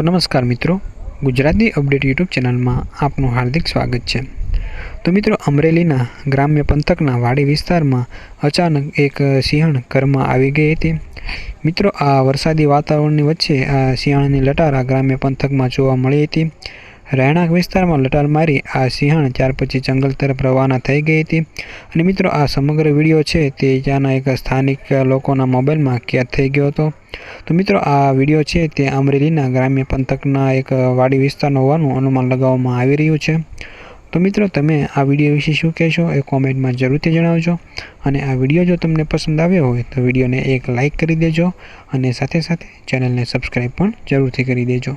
તો નમસ્કાર મિત્રો. ગુજરાતી અપડેટ યુટ્યુબ ચેનલમાં આપનું હાર્દિક સ્વાગત છે. તો મિત્રો, અમરેલીના ગ્રામ્ય પંથકના વાડી વિસ્તારમાં અચાનક એક સિંહણ ઘરમાં આવી ગઈ હતી. મિત્રો, આ વરસાદી વાતાવરણની વચ્ચે આ સિંહણની લટારા ગ્રામ્ય પંથકમાં જોવા મળી હતી. રહેણાંક વિસ્તારમાં લટાર મારી આ સિંહણ ત્યાર પછી જંગલ તરફ રવાના થઈ ગઈ હતી. અને મિત્રો, આ સમગ્ર વીડિયો છે તે ત્યાંના એક સ્થાનિક લોકોના મોબાઈલમાં કેદ થઈ ગયો હતો. તો મિત્રો, આ વીડિયો છે તે અમરેલીના ગ્રામ્ય પંથકના એક વાડી વિસ્તારનો હોવાનું અનુમાન લગાવવામાં આવી રહ્યું છે. તો મિત્રો, તમે આ વીડિયો વિશે શું કહેશો એ કોમેન્ટમાં જરૂરથી જણાવજો. અને આ વીડિયો જો તમને પસંદ આવ્યો હોય તો વિડીયોને એક લાઇક કરી દેજો અને સાથે સાથે ચેનલને સબસ્ક્રાઈબ પણ જરૂરથી કરી દેજો.